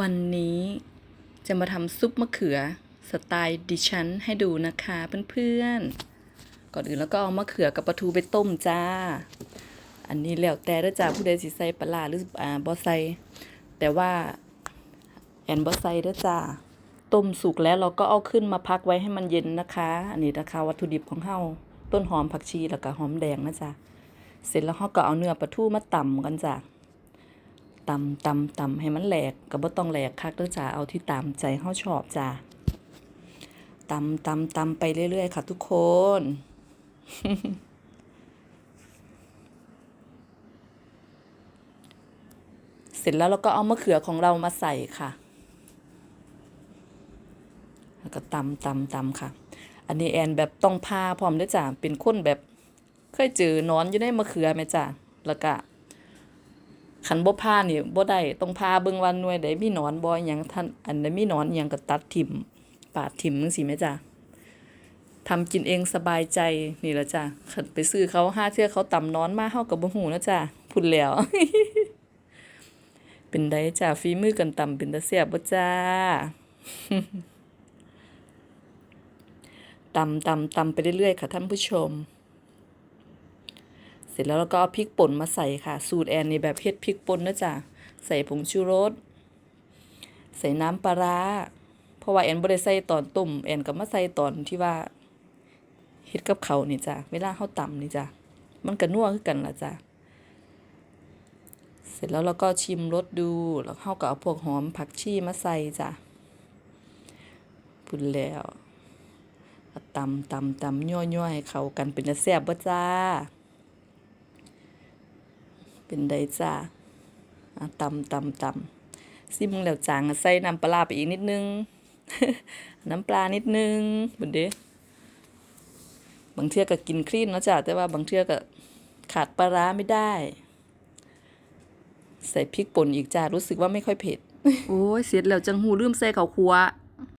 วันนี้จะมาทำซุปมะเขือสไตล์ดิฉันให้ดูนะคะเพื่อนๆ ก่อนอื่นแล้วก็เอามะเขือกับปลาทูไปต้มจ้า อันนี้แล้วแต่ด้จ้าผู้ใดสิใส่ปลาหรืออ่าบ่ใส่แต่ว่าแอนบ่ใส่เด้จ้า ต้มสุกแล้วเราก็เอาขึ้นมาพักไว้ให้มันเย็นนะคะ อันนี้นะคะวัตถุดิบของเฮาต้นหอมผักชีแล้วก็หอมแดงนะจ๊ะเสร็จแล้วเฮาก็เอาเนื้อปลาทูมาต่ำกันจ้ะ ตำตำตำให้มันแหลกก็บ่ต้องแหลกคักเด้อจ้าเอาที่ตามใจเฮาชอบจ้าตำตำตำไปเรื่อย ๆ ค่ะทุกคนเสร็จแล้วเราก็เอามะเขือของเรามาใส่ค่ะ แล้วก็ตำตำตำค่ะ อันนี้แอนแบบต้องพาพร้อมด้วยจ้ะ เป็นคนแบบ เคยเจอนอนอยู่ในมะเขือไหมจ้ะ แล้วก็ ขันบ่พานี่บ่ได้ต้องพาเบิ่งวันหน่วยใดมีหนอนบ่หยังท่านอันใดมีหนอนหยังก็ตัดทิ่มปาดทิ่มจังซี่แม่จ้ะทำกินเองสบายใจนี่ละจ้ะคันไปซื้อเขาห้าเทื่อเขาตำนอนมาเฮาก็บ่ฮู้นะจ้ะพูดแล้วเป็นไดจ้ะฝีมือกันตำเป็นตาแซ่บบ่จ้าตำตำตำไปเรื่อยๆค่ะท่านผู้ชม สร็จแล้วเราก็เอาพริกป่นมาใส่ค่ะ สูตรแอนในแบบเฮ็ดพริกป่นนะจ๊ะใส่ผงชูรส ใส่น้ำปลาร้า เพราะว่าแอนบ่ได้ใส่ตอนต้มแอนก็มาใส่ตอนที่ว่าเฮ็ดกับเขานี่จ้ะเวลาเฮาตำนี่จ้ะมันก็นัวคือกันล่ะจ้ะเสร็จแล้วเราก็ชิมรสดูแล้วเฮาก็เอาพวกหอมผักชีมาใส่จ้ะพุ่นแล้วก็ตำตำตำยั่วๆให้เข้ากันเป็นตาแซ่บบ่จ้า เป็นไดจ้าอะตำตำตำซิมงแล้วจางใส่น้ำปลาไปอีกนิดนึง น้ำปลานิดนึงบุนเด้บางเทื่อก็กินคลีนเนาะจ้ะแต่ว่าบางเทื่อก็ขาดปลาร้าไม่ได้ ใส่พริกป่นอีกจ้ารู้สึกว่าไม่ค่อยเผ็ด โอ้ยเสร็จแล้วจังหูลืมใส่ข้าวคั่ว